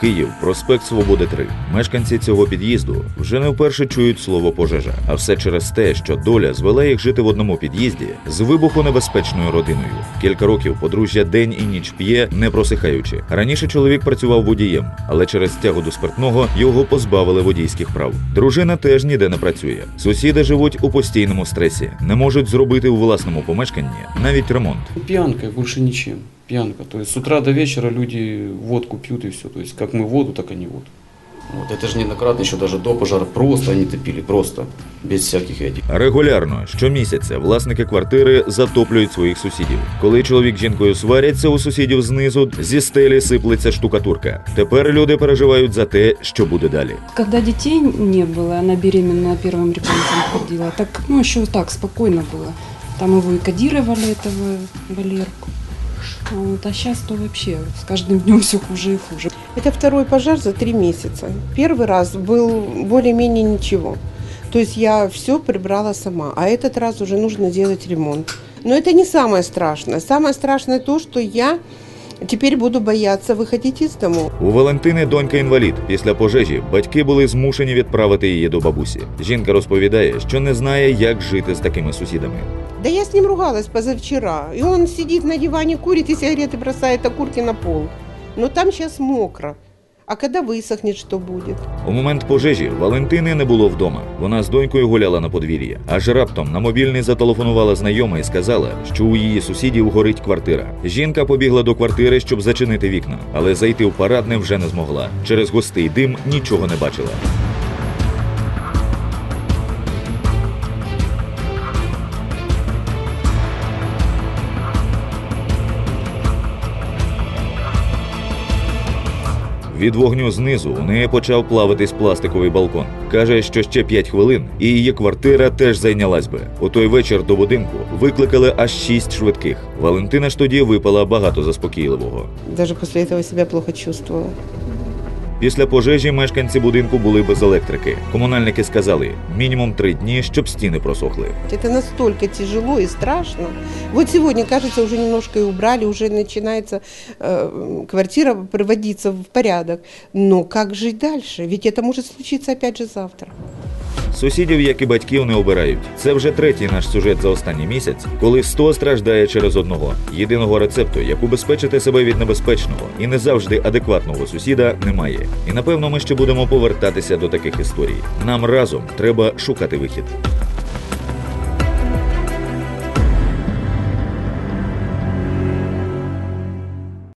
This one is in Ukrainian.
Київ, проспект Свободи 3. Мешканці цього під'їзду вже не вперше чують слово пожежа, а все через те, що доля звела їх жити в одному під'їзді з вибухонебезпечною родиною. Кілька років подружжя день і ніч п'є, не просихаючи. Раніше чоловік працював водієм, але через тягу до спиртного його позбавили водійських прав. Дружина теж ніде не працює. Сусіди живуть у постійному стресі, не можуть зробити у власному помешканні навіть ремонт. Пьянка, и больше ничем Пьянка. То есть с утра до вечера люди водку пьют и все. То есть как мы воду, так они воду. Вот, это же неоднократно, еще даже до пожара, просто они топили, просто, без всяких этих. Регулярно щомісяця власники квартири затоплюють своїх сусідів. Коли чоловік з жінкою сваряться, у сусідів знизу зі стелі сиплеться штукатурка. Тепер люди переживають за те, що буде далі. Когда детей не было, она беременна первым ребенком ходила, так, ну, еще так, спокойно было. Там его и кодировали, этого Валерку. А Вот, а сейчас то вообще с каждым днем все хуже и хуже. Это второй пожар за три месяца. Первый раз был более-менее ничего. То есть я все прибрала сама, а этот раз уже нужно делать ремонт. Но это не самое страшное. Самое страшное то, что я теперь буду бояться виходити з дому. У Валентини донька інвалід. Після пожежі батьки були змушені відправити її до бабусі. Жінка розповідає, що не знає, як жити з такими сусідами. Да я з ним ругалась позавчора. І он сидить на диване, курит и бросає та окурки на пол. Ну там зараз мокро. А коли высохнет, що буде? У момент пожежі Валентини не було вдома. Вона з донькою гуляла на подвір'ї. Аж раптом на мобільний зателефонувала знайома і сказала, що у її сусідів горить квартира. Жінка побігла до квартири, щоб зачинити вікна, але зайти в парадне вже не змогла. Через густий дим нічого не бачила. Від вогню знизу у неї почав плавитись пластиковий балкон. Каже, що ще 5 хвилин, і її квартира теж зайнялась би. У той вечір до будинку викликали аж 6 швидких. Валентина ж тоді випала багато заспокійливого. Навіть після цього себе плохо чувствовала. Після пожежі мешканці будинку були без електрики. Комунальники сказали мінімум три дні, щоб стіни просохли. Это настолько тяжело и страшно. Вот сегодня, кажется, уже немножко и убрали, уже начинается э, квартира приводиться в порядок. Но как жить дальше? Ведь это может случиться опять же завтра. Сусідів, як і батьків, не обирають. Це вже третій наш сюжет за останній місяць, коли 100 страждає через одного. Єдиного рецепту, як убезпечити себе від небезпечного і не завжди адекватного сусіда, немає. І напевно ми ще будемо повертатися до таких історій. Нам разом треба шукати вихід.